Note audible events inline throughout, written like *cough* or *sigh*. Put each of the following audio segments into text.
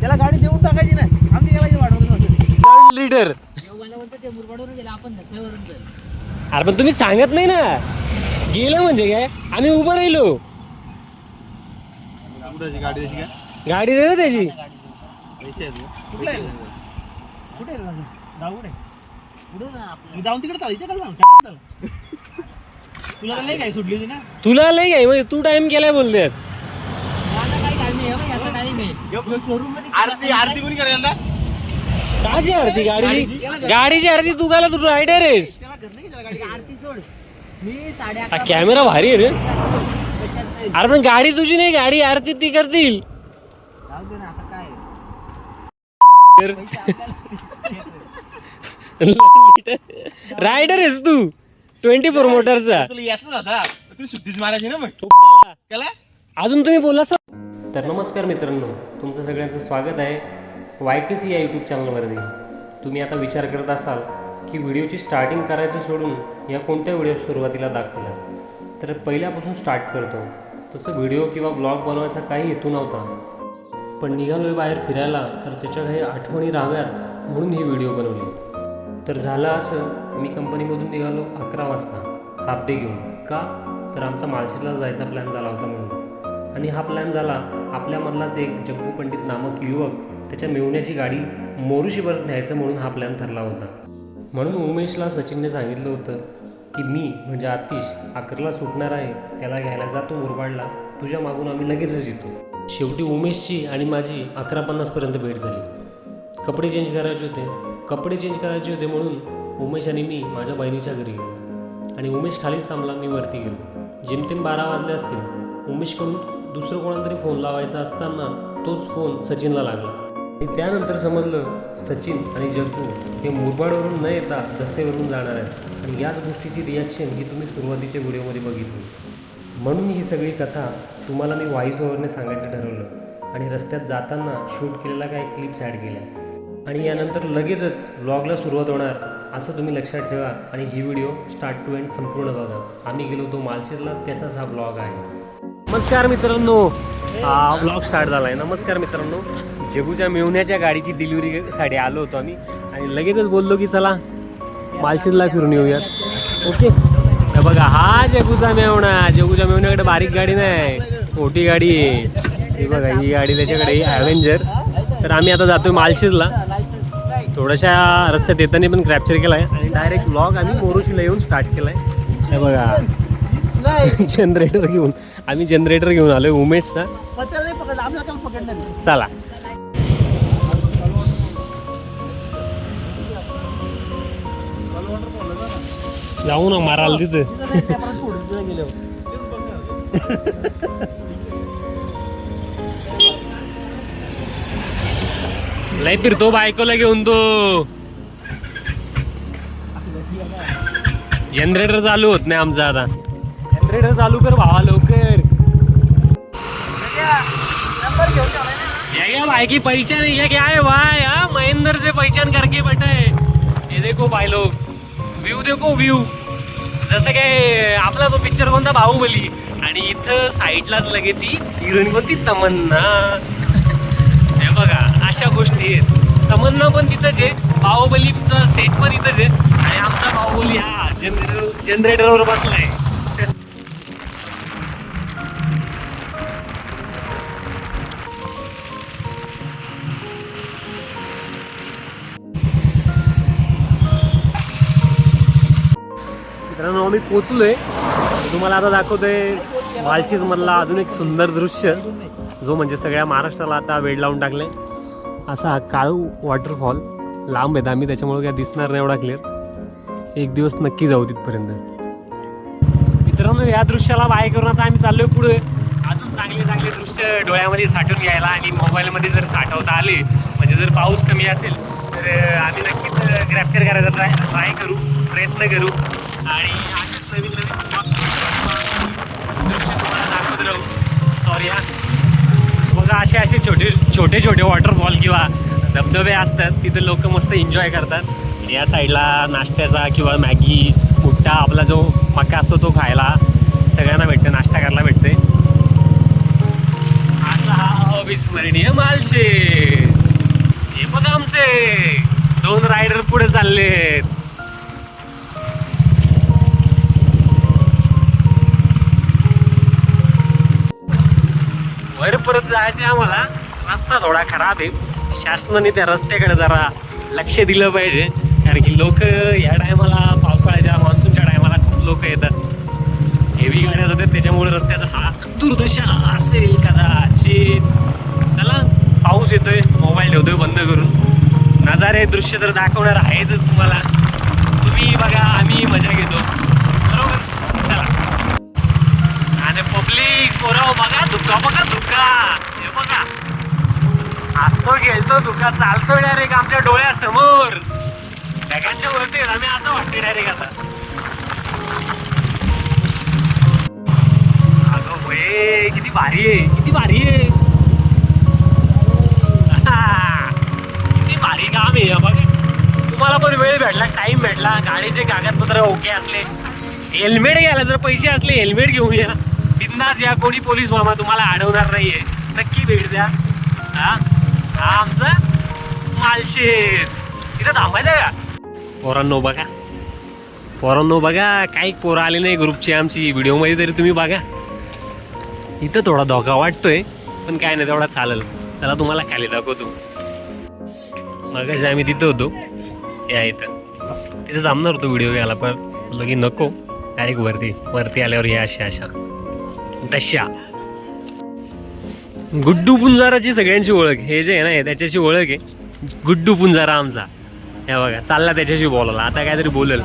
त्याला गाडी देऊन टाकायची नाही. आम्ही गेला वाढवलं लीडर. मला बोलतो ते मुरबाडवरून गेला आपण धक्क्यावरून तर. अरे पण तुम्ही सांगत नाही ना. गेलं म्हणजे काय? आम्ही उभं राहिलो. गाडी त्याची काय? गाडी दे ना? त्याची पैसे कुठे कुठे कुठे मी जाऊन तिकडे चाल इथे. तुला नाही काय सुटली होती ना? तुला लय काय म्हणजे तू टाइम केलाय बोलते आता काही टाइम नाही आहे याचा टाइम आहे शोरूममध्ये आरती आरती कोणी करेल ना काची आरती? गाडीची? गाडीची? आरती? तू गाला तू रायडर आहेस. गाडी हा कॅमेरा भारी आहे रे. अरे पण गाडी तुझी नाही गाडी आरती ती करतील. रायडर *laughs* आहेस तू. ट्वेंटी फोर मोटरचा तुला याच होता. तू सुट्टीच मारायची ना मग. अजून तुम्ही बोला तर नमस्कार मित्रांनो तुमचं सगळ्यांचं स्वागत आहे वायकेसी या यूट्यूब चॅनलवरती तुम्ही आता विचार करत असाल की व्हिडिओची स्टार्टिंग करायचं सोडून या कोणत्या व्हिडिओ सुरुवातीला दाखवल्या तर पहिल्यापासून स्टार्ट करतो. तसं व्हिडिओ किंवा ब्लॉग बनवायचा काही हेतू नव्हता. पण निघालोय बाहेर फिरायला तर त्याच्या काही आठवणी राहाव्यात म्हणून ही व्हिडिओ बनवली. तर झालं असं मी कंपनीमधून निघालो अकरा वाजता. हाफ डे घेऊन. का? तर आमचा मालशीला जायचा प्लॅन झाला होता म्हणून. आणि हा प्लॅन झाला आपल्यामधलाच एक जग्गू पंडित नामक युवक त्याच्या मिळवण्याची गाडी मोरुशीवर न्यायचं म्हणून हा प्लॅन ठरला होता. म्हणून उमेशला सचिनने सांगितलं होतं की मी म्हणजे आतिश अकरला सुटणार आहे त्याला घ्यायला जातो मुरबाडला. तुझ्या मागून आम्ही लगेचच येतो. शेवटी उमेशची आणि माझी अकरा पन्नासपर्यंत भेट झाली. कपडे चेंज करायचे होते. कपडे चेंज करायचे होते म्हणून उमेश आणि मी माझ्या बहिणीच्या घरी गेलो. आणि उमेश खालीच थांबला मी वरती गेलो. जेमतेम बारा वाजले असतील उमेशकडून दुसरं कोणाला तरी फोन लावायचा असतानाच तोच फोन सचिनला लागला. आणि त्यानंतर समजलं सचिन आणि जग्गू हे मुरबाडवरून न येता दसेवरून जाणार आहेत. आणि याच गोष्टीची रिॲक्शन ही तुम्ही सुरुवातीच्या व्हिडिओमध्ये बघितली. म्हणून ही सगळी कथा तुम्हाला मी व्हॉइस ओव्हरने सांगायचं ठरवलं. आणि रस्त्यात जाताना शूट केलेला काही क्लिप्स ॲड केल्या. आणि यानंतर लगेचच व्लॉगला सुरुवात होणार असं तुम्ही लक्षात ठेवा. आणि ही व्हिडिओ स्टार्ट टू एंड संपूर्ण बघा. आम्ही गेलो तो मालशेजला त्याचाच हा ब्लॉग आहे. नमस्कार मित्रांनो. हा ब्लॉग स्टार्ट झाला आहे नमस्कार मित्रांनो. जेगूच्या मेवण्याच्या गाडीची डिलिव्हरीसाठी आलो होतो आम्ही. आणि लगेचच बोललो की चला मालशेजला फिरून येऊयात. ओके तर बघा हा जेगूचा मेवणा जेगूच्या मेवण्याकडे बारीक गाडी नाही मोठी गाडी आहे. ही बघा ही गाडी त्याच्याकडे ॲव्हेंजर तर आम्ही आता जातोय मालशेजला थोड्याशा रस्त्यात येताना पण कॅप्चर केला आहे आणि डायरेक्ट ब्लॉग आम्ही मोरोशीला येऊन स्टार्ट केला आहे हे बघा. *laughs* जनरेटर घेऊन. आम्ही जनरेटर घेऊन आलोय उमेशचा. चला. जाऊ ना मारायला तिथं. नाही, लय फिरतो बायकोला घेऊन तो. जनरेटर चालू होत नाही आमचा आता. जनरेटर चालू कर भावा. भाई की पहचान ये क्या है भाई हाँ? महेंद्र से पहचान करके बैठे है. ये देखो भाई लोग. व्यू देखो व्यू जसं काय आपला तो पिक्चर कोणता? बाहुबली. आणि इथं साईडलाच लगे ती हिरोईन कोणती तमन्ना. हे बघा अशा गोष्टी आहेत. तमन्ना पण तिथंच आहे. बाहुबलीचा सेट पण इथंच आहे. आणि आमचा बाहुबली हा जनरेटर जनरेटरवर बसलाय. आहे आम्ही पोचलोय. तुम्हाला आता दाखवतोय मालशीज मधला अजून एक सुंदर दृश्य जो म्हणजे सगळ्या महाराष्ट्राला आता वेळ लावून टाकले असा हा काळू वॉटरफॉल लांब आहेत आम्ही त्याच्यामुळे काय दिसणार नाही एवढा क्लिअर एक दिवस नक्की जाऊ तिथपर्यंत. मित्रांनो या दृश्याला बाय करून आता आम्ही चाललोय पुढे. अजून चांगले चांगले दृश्य डोळ्यामध्ये साठवून घ्यायला आणि मोबाईलमध्ये जर साठवता आले म्हणजे जर पाऊस कमी असेल तर आम्ही नक्कीच ग्रॅप्चर करायचा ट्राय ट्राय करू प्रयत्न करू. आणि असेच नवीन नवीन दृश्य तुम्हाला दाखवत राहू. सॉरी हा. बघा असे असे छोटे छोटे छोटे वॉटरफॉल किंवा धबधबे असतात. तिथे लोक मस्त एन्जॉय करतात. या साईडला नाश्त्याचा किंवा मॅगी पुट्टा आपला जो मका असतो तो खायला सगळ्यांना भेटते नाश्ता करायला भेटते. असा हा अविस्मरणीय मालशे हे बघा आमचे. दोन रायडर पुढे चाललेत. जायचे आम्हाला. रस्ता थोडा खराब आहे. शासनाने त्या रस्त्याकडे जरा लक्ष दिलं पाहिजे. कारण की लोक या टायमाला पावसाळ्याच्या मान्सूनच्या टायमाला खूप लोक येतात. हेवी गाड्या जातात त्याच्यामुळे रस्त्याचा हा दुर्दशा असेल कदाचित. चला पाऊस येतोय मोबाईल ठेवतोय बंद करून. नजारे दृश्य तर दाखवणार आहेच तुम्हाला. तुम्ही बघा आम्ही मजा घेतो. बरोबर? चला. आणि पब्लिक पोराव हो बघा धुका बघा धुका हे बघा. असतो गेलतो धुका चालतोय डायरेक्ट आमच्या डोळ्यासमोर. ढगांच्या वरती आहेत, आम्ही असं वाटते डायरेक्ट आता. अगं होय किती भारी आहे किती भारी आहे. किती भारी काम आहे बघा. तुम्हाला पण वेळ भेटला टाइम भेटला. गाडीचे कागदपत्र ओके असले. हेल्मेट घ्यायला जर पैसे असले हेल्मेट घेऊन या. बिंदास या कोणी पोलीस मामा तुम्हाला अडवणार नाहीये. नक्की भेट द्या. हा? हा आमचं मालशेज. इथं थांबायचं का? पोरांनो बघा. पोरांनो बघा काही पोरं आले नाही ग्रुपची आमची. व्हिडिओमध्ये तरी तुम्ही बघा. इथं थोडा धोका वाटतोय पण काय नाही तेवढा चालेल. चला तुम्हाला खाली दाखवतो. मग आम्ही तिथं होतो. या इथं. तिथं थांबणार होतो व्हिडिओ घ्यायला पण लगे की नको. डायरेक्ट वरती वरती आल्यावर या अशा अशा. दशा गुड्डू पुंजाराची सगळ्यांची ओळख हे जे आहे ना हे त्याच्याशी ओळख आहे. गुड्डू पुंजारा आमचा. हे बघा चालला त्याच्याशी बोलायला आता काहीतरी बोलेल.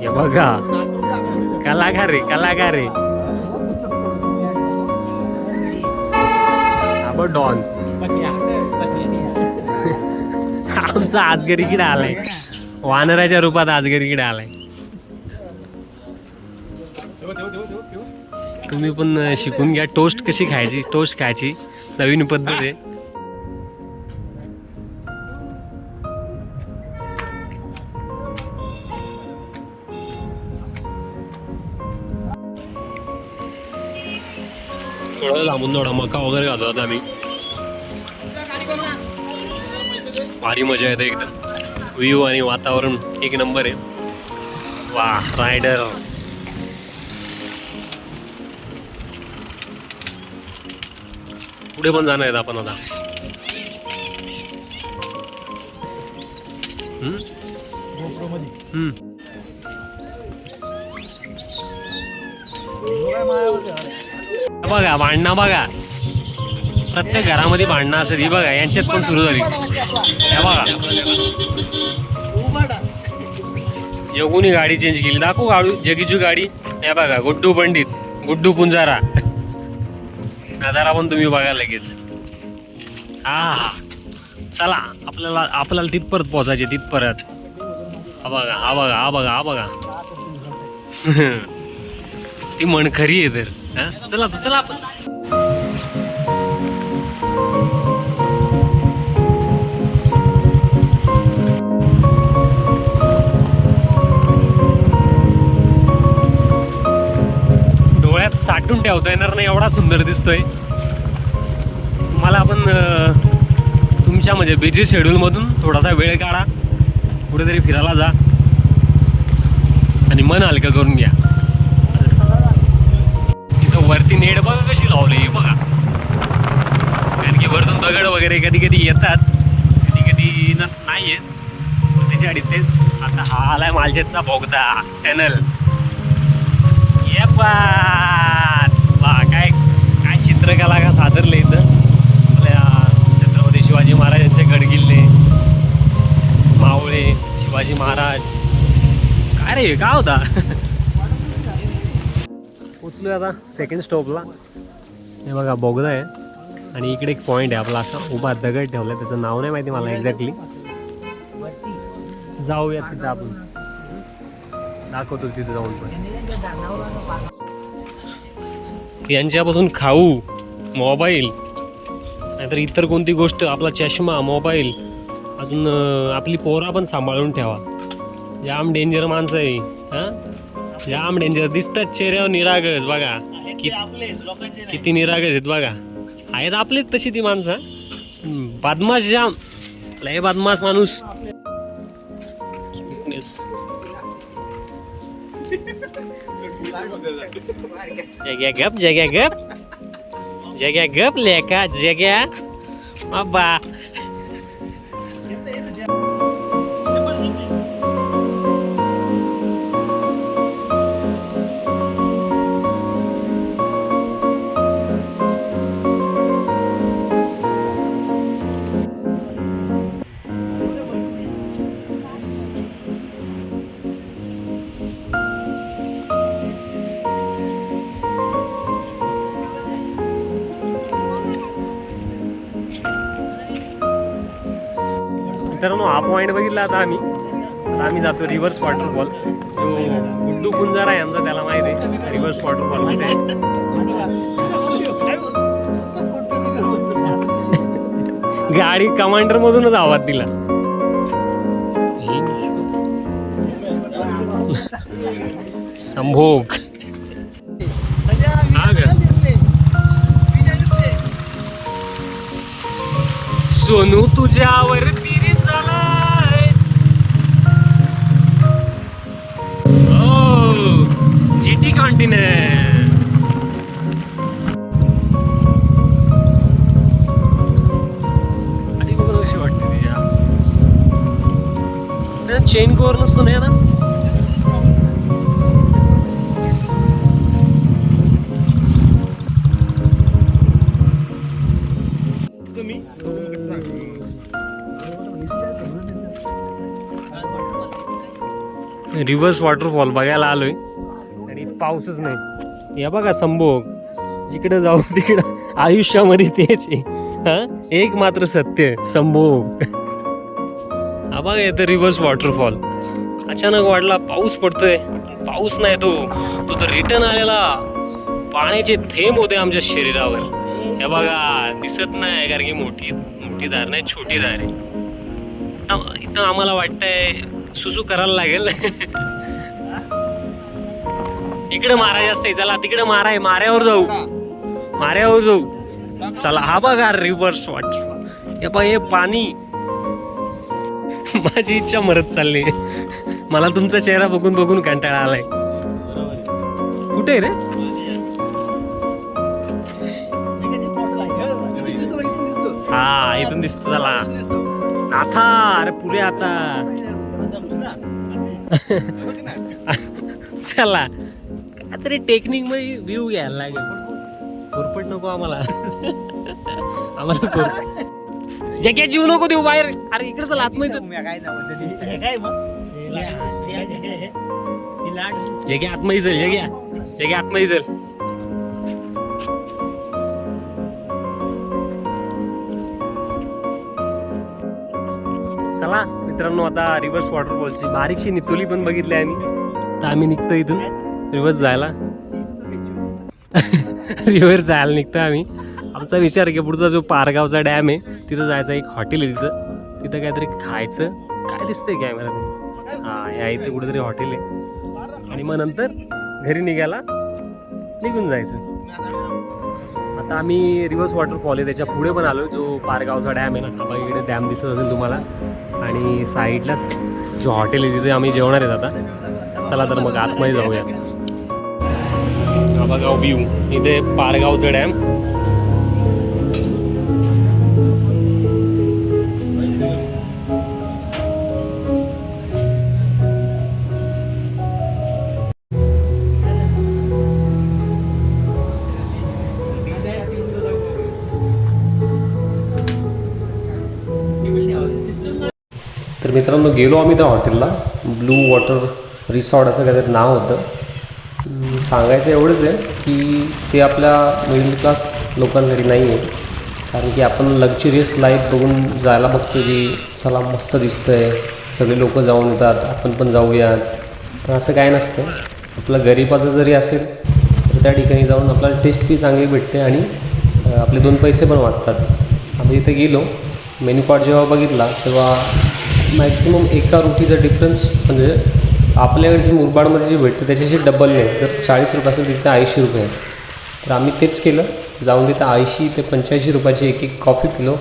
हे बघा. कलाकार रे कलाकार रे हा डॉन आमचा आजगरी किडा आलाय. वानराच्या रूपात आजगरी किडा आलाय. तुम्ही पण शिकून घ्या. टोस्ट कशी खायची? टोस्ट खायची. नवीन पद्धत आहे. लांबून थोडा मका वगैरे घालतो आता आम्ही. भारी मजा येते एकदम. व्ह्यू आणि वातावरण एक नंबर आहे. वा रायडर. पुढे पण जाणार आहेत आपण आता. हम्म? बघा भांडणं बघा. प्रत्येक घरामध्ये भांडणं असत ही बघा यांच्यात पण सुरू झाली. बघा. उभाटा. योगुनी गाडी चेंज केली. दाखवू गाडू जगीची गाडी? या बघा गुड्डू पंडित. गुड्डू पुंजारा. नजारा पण तुम्ही बघा लगेच. हा हा. चला आपल्याला आपल्याला तिथपर्यंत पोहोचायचे तिथपर्यंत. हा बघा हा बघा हा बघा हा बघा. *laughs* ती म्हण खरी आहे तर. हा? चला तर चला आपण. डोळ्यात साठून ठेवता येणार नाही एवढा सुंदर दिसतोय. मला आपण अं, तुमच्या म्हणजे बिझी शेड्यूलमधून थोडासा वेळ काढा. कुठेतरी फिरायला जा. आणि मन हलकं करून घ्या. वरती नेट बघा कशी लावली बघा. कारण की वरतून दगड वगैरे कधी कधी येतात कधी कधी नस नाही येत त्याच्यासाठी तेच. आता हा आलाय मालशेतचा बोगदा टनल. ये बा काय काय चित्रकला का सादरले इथं? आपल्या छत्रपती शिवाजी महाराजांचे गडकिल्ले मावळे शिवाजी महाराज. काय रे का होता? पोचलो आता सेकंड स्टॉपला हे बघा बोगदा आहे. आणि इकडे एक पॉईंट आहे आपला असा उभा दगड ठेवला त्याचं नाव नाही माहिती मला एक्झॅक्टली जाऊया तिथं आपण. दाखवतो तिथे जाऊन पण. यांच्यापासून खाऊ मोबाईल. नाहीतर इतर कोणती गोष्ट आपला चष्मा मोबाईल. अजून आपली पोरा पण सांभाळून ठेवा. जाम डेंजर माणसं आहे हां? जाम डेंजर दिसतात चेहऱ्यावर निरागस बघा. किती निरागस आहेत बघा. आहेत आपलेच तशी ती माणसं. बदमाश जाम. लय बदमाश माणूस. जग्या गप जग्या गप. जग्या गप लेका जग्या. बाबा मित्रांनो हा पॉईंट बघितला आता आम्ही. आता आम्ही जातो रिव्हर्स वॉटरफॉल जो गुड्डू गुंजारा यांचा त्याला माहिती आहे रिव्हर्स वॉटरफॉल कुठे आहे. गाडी कमांडर मधूनच आवाज दिला. संभोग. सोनू तुझ्यावर ओ जीटी कॉन्टिनेंट आणि बघ कशी वाटते तिच्या चेन कवर नसतो ना ना तुम्ही कसं रिव्हर्स वॉटरफॉल बघायला आलोय आणि पाऊसच नाही. या बघा संभोग जिकडे जाऊ तिकडं आयुष्यामध्ये तेच आहे. हा? एक मात्र सत्य संभोग हा बघा येतं रिव्हर्स वॉटरफॉल. अचानक वाढला पाऊस पडतोय. पाऊस नाही तो तो तर रिटर्न आलेला. पाण्याचे थेंब होते आमच्या शरीरावर. हे बघा दिसत नाही कारण की मोठी मोठी दार नाही छोटी दार आहे. इथं आम्हाला वाटतंय सुसू करायला लागेल. *laughs* इकडे मारायचे असते चला तिकडे माराय माऱ्यावर जाऊ. माऱ्यावर जाऊ. चला हा बघा रिव्हर्स वॉटर हे बघ हे पाणी. माझी इच्छा मरत चालली. मला तुमचा चेहरा बघून बघून कंटाळा आलाय. कुठे आहे रे? हा इथून दिसतो चला. नाथा अरे पुरे आता. *laughs* चला. तरी टेक्निकमध्ये व्ह्यू घ्यायला लागेल. कोरपट नको आम्हाला. आम्हाला कोर जग्या जीव नको देऊ बाहेर. अरे इकडे चला आतमध्ये चल. जग्या आतमध्ये चल जग्या जग्या आतमध्ये चल. चला मित्रांनो आता रिव्हर्स वॉटरफॉलची बारीकशी नितोली पण बघितली आहे आम्ही. तर आम्ही निघतो इथून. रिव्हर्स जायला? रिव्हर्स जायला निघतो आम्ही. आमचा विचार की पुढचा जो पारगावचा डॅम आहे तिथं जायचं एक हॉटेल आहे तिथं. तिथं काहीतरी खायचं. काय दिसतंय कॅमेरा हा या इथे कुठेतरी हॉटेल आहे. आणि मग नंतर घरी निघायला निघून जायचं. आता आम्ही रिव्हर्स वॉटरफॉल आहे त्याच्या पुढे पण आलो जो पारगावचा डॅम आहे ना बघा इकडे डॅम दिसत असेल तुम्हाला. आणि साईडलाच जो हॉटेल आहे तिथे आम्ही जेवणार आहेत आता. चला तर मग आतमध्ये जाऊया. बघा व्ह्यू इथे पारगावचं डॅम. तर मित्रांनो गेलो आम्ही त्या हॉटेलला. ब्लू वॉटर रिसॉर्ट असं काहीतरी नाव होतं. सांगायचं एवढंच आहे की ते आपल्या मिडल क्लास लोकांसाठी नाही आहे. कारण की आपण लक्झरियस लाईफ बघून जायला बघतो की चला मस्त दिसतं आहे सगळे लोक जाऊन येतात आपण पण जाऊयात. पण असं काय नसतं. आपलं गरिबाचं जरी असेल तर त्या ठिकाणी जाऊन आपल्याला टेस्ट बी चांगली भेटते आणि आपले दोन पैसे पण वाचतात. आम्ही इथे गेलो मेन्यू कार्ड जेव्हा बघितला तेव्हा मॅक्झिमम एका रोटीचा डिफरन्स म्हणजे आपल्याकडे जे मुरबाडमध्ये जे भेटतं त्याच्याशी डबल नाही. तर चाळीस रुपये असेल तिथं ऐंशी रुपये आहे. तर आम्ही तेच केलं. जाऊन तिथं ऐंशी ते पंच्याऐंशी रुपयाची एक एक कॉफी पिलो.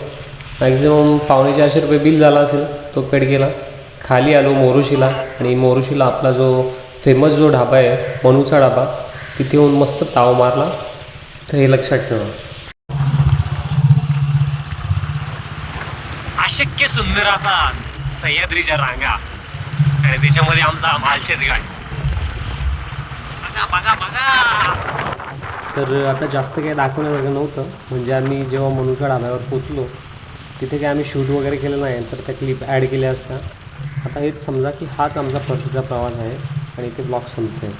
मॅक्झिमम पावणे चारशे रुपये बिल झाला असेल तो पेड केला. खाली आलो मोरुशीला आणि मोरुशीला आपला जो फेमस जो ढाबा आहे मनूचा ढाबा तिथे येऊन मस्त ताव मारला. तर हे लक्षात ठेवा. अशक्य सुंदर असा सह्याद्रीच्या रांगा. आणि त्याच्यामध्ये आमचा मालशेज गाड. बघा बघा बघा. तर आता जास्त काही दाखवण्यासारखं नव्हतं. म्हणजे आम्ही जेव्हा मनुष्य ढाब्यावर पोचलो तिथे काही आम्ही शूट वगैरे केलं नाही. तर त्या क्लिप ॲड केल्या असता आता हेच समजा की हाच आमचा परतीचा प्रवास आहे आणि इथे ब्लॉग संपतो आहे